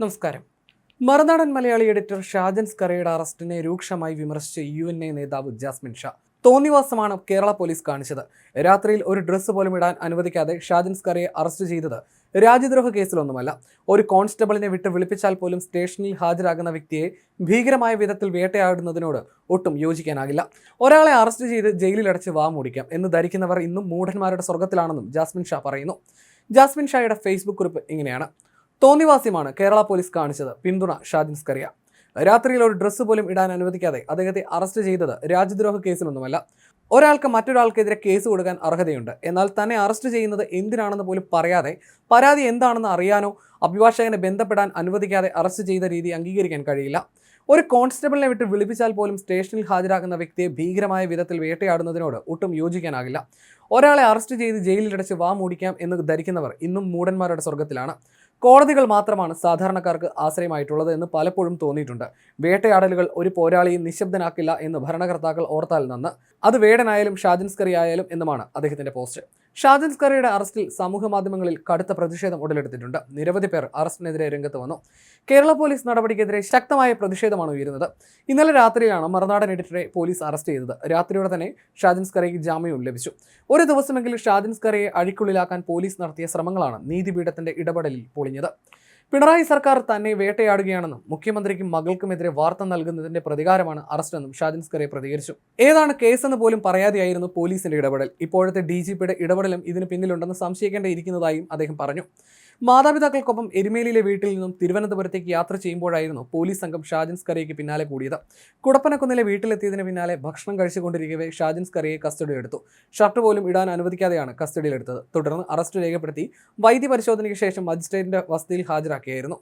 നമസ്കാരം. മറുനാടൻ മലയാളി എഡിറ്റർ ഷാജൻ സ്കറയുടെ അറസ്റ്റിനെ രൂക്ഷമായി വിമർശിച്ച യു എൻ എ നേതാവ് ജാസ്മിൻ ഷാ. തോന്നിവാസമാണ് കേരള പോലീസ് കാണിച്ചത്. രാത്രിയിൽ ഒരു ഡ്രസ്സ് പോലും ഇടാൻ അനുവദിക്കാതെ ഷാജൻ സ്കറയെ അറസ്റ്റ് ചെയ്തത് രാജ്യദ്രോഹ കേസിലൊന്നുമല്ല. ഒരു കോൺസ്റ്റബിളിനെ വിട്ട് വിളിപ്പിച്ചാൽ പോലും സ്റ്റേഷനിൽ ഹാജരാകുന്ന വ്യക്തിയെ ഭീകരമായ വിധത്തിൽ വേട്ടയാടുന്നതിനോട് ഒട്ടും യോജിക്കാനാകില്ല. ഒരാളെ അറസ്റ്റ് ചെയ്ത് ജയിലിലടച്ച് വാ മൂടിക്കാം എന്ന് ധരിക്കുന്നവർ ഇന്നും മൂഢന്മാരുടെ സ്വർഗത്തിലാണെന്നും ജാസ്മിൻ ഷാ പറയുന്നു. ജാസ്മിൻ ഷായുടെ ഫേസ്ബുക്ക് കുറിപ്പ് ഇങ്ങനെയാണ്. തോന്നിവാസ്യമാണ് കേരള പോലീസ് കാണിച്ചത്. പിന്തുണ ഷാജിൻ സ്കറിയ. രാത്രിയിൽ ഒരു ഡ്രസ്സ് പോലും ഇടാൻ അനുവദിക്കാതെ അദ്ദേഹത്തെ അറസ്റ്റ് ചെയ്തത് രാജ്യദ്രോഹ കേസിലൊന്നുമല്ല. ഒരാൾക്ക് മറ്റൊരാൾക്കെതിരെ കേസ് കൊടുക്കാൻ അർഹതയുണ്ട്. എന്നാൽ തന്നെ അറസ്റ്റ് ചെയ്യുന്നത് എന്തിനാണെന്ന് പോലും പറയാതെ പരാതി എന്താണെന്ന് അറിയാനോ അഭിഭാഷകനെ ബന്ധപ്പെടാൻ അനുവദിക്കാതെ അറസ്റ്റ് ചെയ്ത രീതി അംഗീകരിക്കാൻ കഴിയില്ല. ഒരു കോൺസ്റ്റബിളിനെ വിട്ട് വിളിപ്പിച്ചാൽ പോലും സ്റ്റേഷനിൽ ഹാജരാകുന്ന വ്യക്തിയെ ഭീകരമായ വിധത്തിൽ വേട്ടയാടുന്നതിനോട് ഒട്ടും യോജിക്കാനാകില്ല. ഒരാളെ അറസ്റ്റ് ചെയ്ത് ജയിലിലടച്ച് വാ മൂടിക്കാം എന്ന് ധരിക്കുന്നവർ ഇന്നും മൂടന്മാരുടെ സ്വർഗത്തിലാണ് കോടതികൾ മാത്രമാണ് സാധാരണക്കാർക്ക് ആശ്രയമായിട്ടുള്ളത് എന്ന് പലപ്പോഴും തോന്നിയിട്ടുണ്ട്. വേട്ടയാടലുകൾ ഒരു പോരാളിയും നിശബ്ദനാക്കില്ല എന്ന് ഭരണകർത്താക്കൾ ഓർത്താൽ നന്ന്. അത് വേടനായാലും ഷാജിൻസ്കറി ആയാലും എന്നുമാണ് അദ്ദേഹത്തിന്റെ പോസ്റ്റ്. ഷാജൻസ്കറിയുടെ അറസ്റ്റിൽ സമൂഹ മാധ്യമങ്ങളിൽ കടുത്ത പ്രതിഷേധം ഉടലെടുത്തിട്ടുണ്ട്. നിരവധി പേർ അറസ്റ്റിനെതിരെ രംഗത്ത് വന്നു. കേരള പോലീസ് നടപടിക്കെതിരെ ശക്തമായ പ്രതിഷേധമാണ് ഉയരുന്നത്. ഇന്നലെ രാത്രിയാണ് മറുനാടൻ എഡിറ്ററെ പോലീസ് അറസ്റ്റ് ചെയ്തത്. രാത്രിയോടെ തന്നെ ഷാജൻസ്കറിക്ക് ജാമ്യവും ലഭിച്ചു. ഒരു ദിവസമെങ്കിലും ഷാജൻസ്കറിയെ അഴിക്കുള്ളിലാക്കാൻ പോലീസ് നടത്തിയ ശ്രമങ്ങളാണ് നീതിപീഠത്തിന്റെ ഇടപെടലിൽ പൊളിഞ്ഞത്. പിണറായി സർക്കാർ തന്നെ വേട്ടയാടുകയാണെന്നും മുഖ്യമന്ത്രിക്കും മകൾക്കുമെതിരെ വാർത്ത നൽകുന്നതിന്റെ പ്രതികാരമാണ് അറസ്റ്റെന്നും ഷാജിൻ സ്കറെ പ്രതികരിച്ചു. ഏതാണ് കേസെന്ന് പോലും പറയാതെയായിരുന്നു പോലീസിന്റെ ഇടപെടൽ. ഇപ്പോഴത്തെ ഡി ജി പിയുടെ ഇടപെടലും ഇതിന് പിന്നിലുണ്ടെന്ന് സംശയിക്കേണ്ടിയിരിക്കുന്നതായും അദ്ദേഹം പറഞ്ഞു. മാതാപിതാക്കൾക്കൊപ്പം എരുമേലിയിലെ വീട്ടിൽ നിന്നും തിരുവനന്തപുരത്തേക്ക് യാത്ര ചെയ്യുമ്പോഴായിരുന്നു പോലീസ് സംഘം ഷാജിൻ സ്കറിയയ്ക്ക് പിന്നാലെ കൂടിയത്. കുടപ്പനക്കുന്നിലെ വീട്ടിലെത്തിയതിന് പിന്നാലെ ഭക്ഷണം കഴിച്ചുകൊണ്ടിരിക്കവേ ഷാജിൻ സ്കറിയെ കസ്റ്റഡി എടുത്തു. ഷർട്ട് പോലും ഇടാൻ അനുവദിക്കാതെയാണ് കസ്റ്റഡിയിലെടുത്തത് തുടർന്ന് അറസ്റ്റ് രേഖപ്പെടുത്തി വൈദ്യ പരിശോധനയ്ക്ക് ശേഷം മജിസ്ട്രേറ്റിന്റെ വസതിയിൽ ഹാജരാക്കിയായിരുന്നു.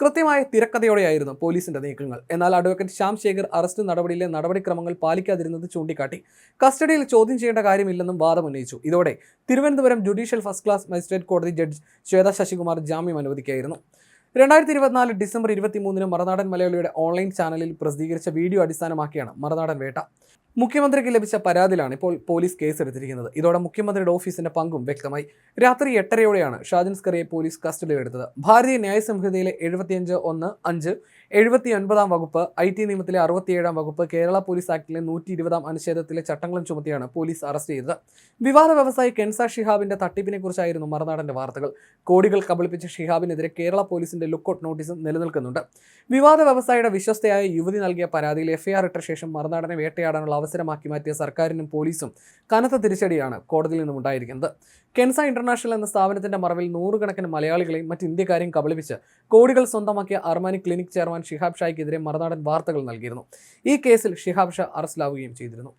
കൃത്യമായ തിരക്കഥയോടെയായിരുന്നു പോലീസിന്റെ നീക്കങ്ങൾ. എന്നാൽ അഡ്വക്കേറ്റ് ശ്യാം ശേഖർ അറസ്റ്റ് നടപടിയിലെ നടപടിക്രമങ്ങൾ പാലിക്കാതിരുന്നത് ചൂണ്ടിക്കാട്ടി. കസ്റ്റഡിയിൽ ചോദ്യം ചെയ്യേണ്ട കാര്യമില്ലെന്നും വാദമുന്നയിച്ചു ഇതോടെ Thiruvananthapuram judicial first class magistrate കോടതി ജഡ്ജ് ശ്വേത ശശികുമാർ ജാമ്യം അനുവദിക്കുകയായിരുന്നു. രണ്ടായിരത്തി ഇരുപത്തിനാല് ഡിസംബർ ഇരുപത്തിമൂന്നിന് മറുനാടൻ മലയാളിയുടെ ഓൺലൈൻ ചാനലിൽ പ്രസിദ്ധീകരിച്ച വീഡിയോ അടിസ്ഥാനമാക്കിയാണ് മറുനാടൻ വേട്ട മുഖ്യമന്ത്രിക്ക് ലഭിച്ച പരാതിയിലാണ് ഇപ്പോൾ പോലീസ് കേസെടുത്തിരിക്കുന്നത്. ഇതോടെ മുഖ്യമന്ത്രിയുടെ ഓഫീസിന്റെ പങ്കും വ്യക്തമായി. രാത്രി എട്ടരയോടെയാണ് ഷാജൻ സ്കറിയെ പോലീസ് കസ്റ്റഡിയിലെടുത്തത് ഭാരതീയ ന്യായ സംഹിതയിലെ എഴുപത്തിയഞ്ച് ഒന്ന് അഞ്ച് എഴുപത്തി ഒൻപതാം വകുപ്പ് ഐ ടി നിയമത്തിലെ അറുപത്തിയേഴാം വകുപ്പ് കേരള പോലീസ് ആക്ടിലെ നൂറ്റി ഇരുപതാം അനുച്ഛേദത്തിലെ ചട്ടങ്ങളും ചുമത്തിയാണ് പോലീസ് അറസ്റ്റ് ചെയ്തത്. വിവാദ വ്യവസായി കെൻസ ഷിഹാബിന്റെ തട്ടിപ്പിനെക്കുറിച്ചായിരുന്നു മറുനാടന്റെ വാർത്തകൾ. കോടികൾ കബളിപ്പിച്ച ഷിഹാബിനെതിരെ കേരള പോലീസിന്റെ ലുക്കൌട്ട് നോട്ടീസും നിലനിൽക്കുന്നുണ്ട്. വിവാദ വ്യവസായിയുടെ വിശ്വസ്തയായ യുവതി നൽകിയ പരാതിയിൽ എഫ്ഐആർ ഇട്ട ശേഷം മറുനാടനെ വേട്ടയാടാനുള്ള അവസരമാക്കി മാറ്റിയ സർക്കാരിനും പോലീസും കനത്ത തിരിച്ചടിയാണ് കോടതിയിൽ നിന്നും ഉണ്ടായിരിക്കുന്നത്. കെൻസ ഇന്റർനാഷണൽ എന്ന സ്ഥാപനത്തിന്റെ മറവിൽ നൂറുകണക്കിന് മലയാളികളെയും മറ്റ് ഇന്ത്യക്കാരെയും കബളിപ്പിച്ച് കോടികൾ സ്വന്തമാക്കിയ അർമാനി ക്ലിനിക് ചെയർമാൻ ഷിഹാബ് ഷായ്ക്കെതിരെ മറുനാടൻ വാർത്തകൾ നൽകിയിരുന്നു. ഈ കേസിൽ ഷിഹാബ് ഷാ അറസ്റ്റിലാവുകയും ചെയ്തിരുന്നു.